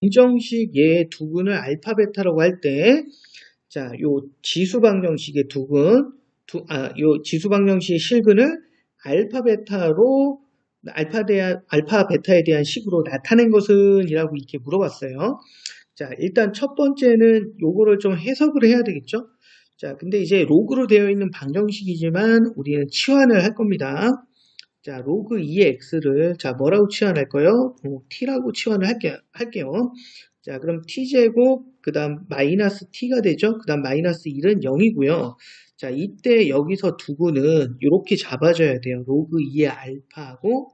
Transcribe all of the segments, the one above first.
방정식 얘 두근을 알파 베타라고 할 때, 자, 요 지수 방정식의 두근, 두, 아, 요 지수 방정식의 실근을 알파 베타로 알파 대한 알파 베타에 대한 식으로 나타낸 것은 이라고 이렇게 물어봤어요. 자, 일단 첫 번째는 요거를 좀 해석을 해야 되겠죠? 자, 근데 이제 로그로 되어 있는 방정식이지만 우리는 치환을 할 겁니다. 자, 로그 2의 x를 자, 뭐라고 치환할 거요? 어, t라고 치환을 할게요. 할게요. 자, 그럼 t제곱 그 다음 마이너스 t가 되죠. 그 다음 마이너스 1은 0이고요. 자, 이때 여기서 두구는 이렇게 잡아줘야 돼요. 로그 2의 알파하고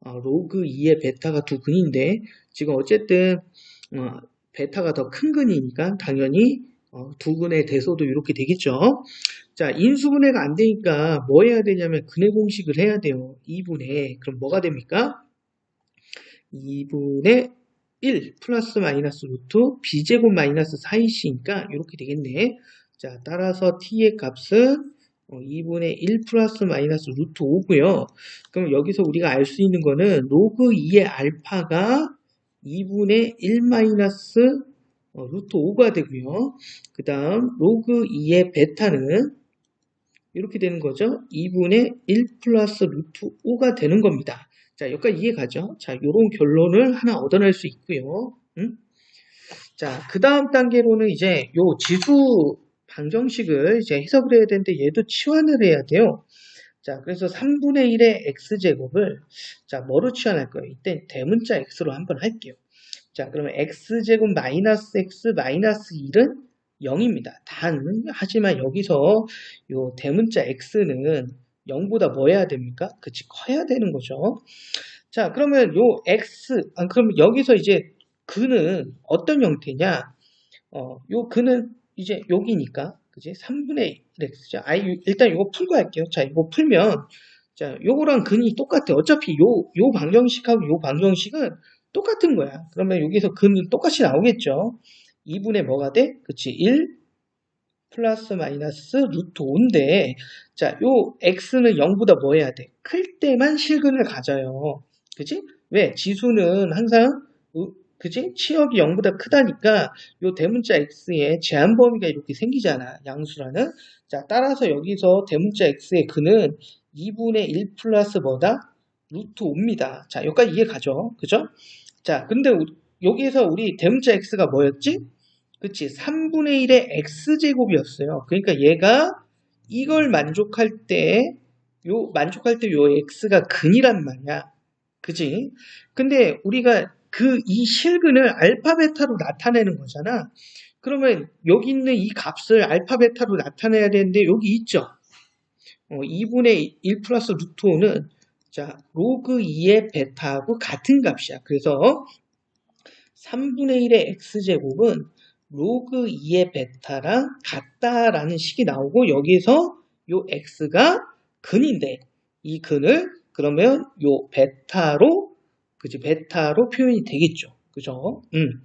어, 로그 2의 베타가 두 근인데 지금 어쨌든 어, 베타가 더 큰 근이니까 당연히 어, 두 근의 대소도 이렇게 되겠죠. 자, 인수분해가 안 되니까 뭐 해야 되냐면 근해 공식을 해야 돼요. 2분의 그럼 뭐가 됩니까? 2분의 1 플러스 마이너스 루트 b제곱 마이너스 4이니까 이렇게 되겠네. 자, 따라서 t의 값은 2분의 어, 1 플러스 마이너스 루트 5고요. 그럼 여기서 우리가 알 수 있는 거는 로그 2의 알파가 2분의 1 마이너스 어, 루트 5가 되고요. 그 다음 로그 2의 베타는 이렇게 되는 거죠. 2분의 1 플러스 루트 5가 되는 겁니다. 자, 여기까지 이해가죠? 자, 요런 결론을 하나 얻어낼 수 있고요. 음? 자, 그 다음 단계로는 이제 요 지수 방정식을 이제 해석을 해야 되는데 얘도 치환을 해야 돼요. 자, 그래서 3분의 1의 x제곱을 자, 뭐로 치환할 거예요? 이때 대문자 x로 한번 할게요. 자, 그러면 x제곱 마이너스 x 마이너스 1은 0입니다. 단, 하지만 여기서 요 대문자 x는 0보다 뭐 해야 됩니까? 그치, 커야 되는 거죠. 자, 그러면 요 x, 아, 그럼 여기서 이제 근은 어떤 형태냐? 어, 요 근은 이제 여기니까, 그지? 3분의 1x죠. 아, 일단 이거 풀고 할게요. 자, 이거 풀면, 자, 요거랑 근이 똑같아. 어차피 요, 요 방정식하고 요 방정식은 똑같은 거야. 그러면 여기서 근은 똑같이 나오겠죠. 2분의 뭐가 돼? 그치? 1 플러스 마이너스 루트 5인데 자, 요 x는 0보다 뭐 해야 돼? 클 때만 실근을 가져요. 그치? 왜? 지수는 항상 그치? 치역이 0보다 크다니까 요 대문자 x의 제한 범위가 이렇게 생기잖아. 양수라는. 자, 따라서 여기서 대문자 x의 근은 2분의 1 플러스 뭐다? 루트 5입니다. 자, 여기까지 이해 가죠? 그죠? 자, 근데 여기에서 우리 대문자 x가 뭐였지? 그치? 3분의 1의 x제곱이었어요. 그러니까 얘가 이걸 만족할 때, 요, 만족할 때 요 x가 근이란 말이야. 그치? 근데 우리가 그 이 실근을 알파 베타로 나타내는 거잖아. 그러면 여기 있는 이 값을 알파 베타로 나타내야 되는데 여기 있죠. 어, 2분의 1 플러스 루트 5는 자 로그 2의 베타하고 같은 값이야. 그래서 3분의 1의 x제곱은 로그 2의 베타랑 같다라는 식이 나오고 여기서 요 x가 근인데 이 근을 그러면 요 베타로 그지 베타로 표현이 되겠죠. 그죠? 음.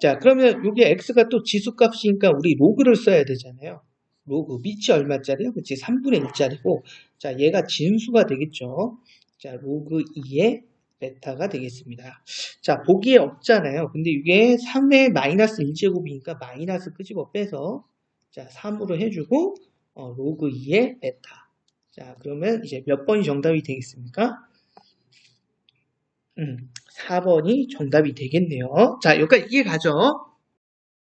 자, 그러면 여기 x가 또 지수값이니까 우리 로그를 써야 되잖아요. 로그 밑이 얼마짜리요? 그치 3분의 1짜리고 자, 얘가 진수가 되겠죠. 자, 로그 2의 베타가 되겠습니다. 자, 보기에 없잖아요. 근데 이게 3의 마이너스 1제곱이니까 마이너스 끄집어 빼서 자, 3으로 해주고 어, 로그 2의 베타. 자, 그러면 이제 몇 번이 정답이 되겠습니까? 음, 4번이 정답이 되겠네요. 자, 여기까지 이해 가죠?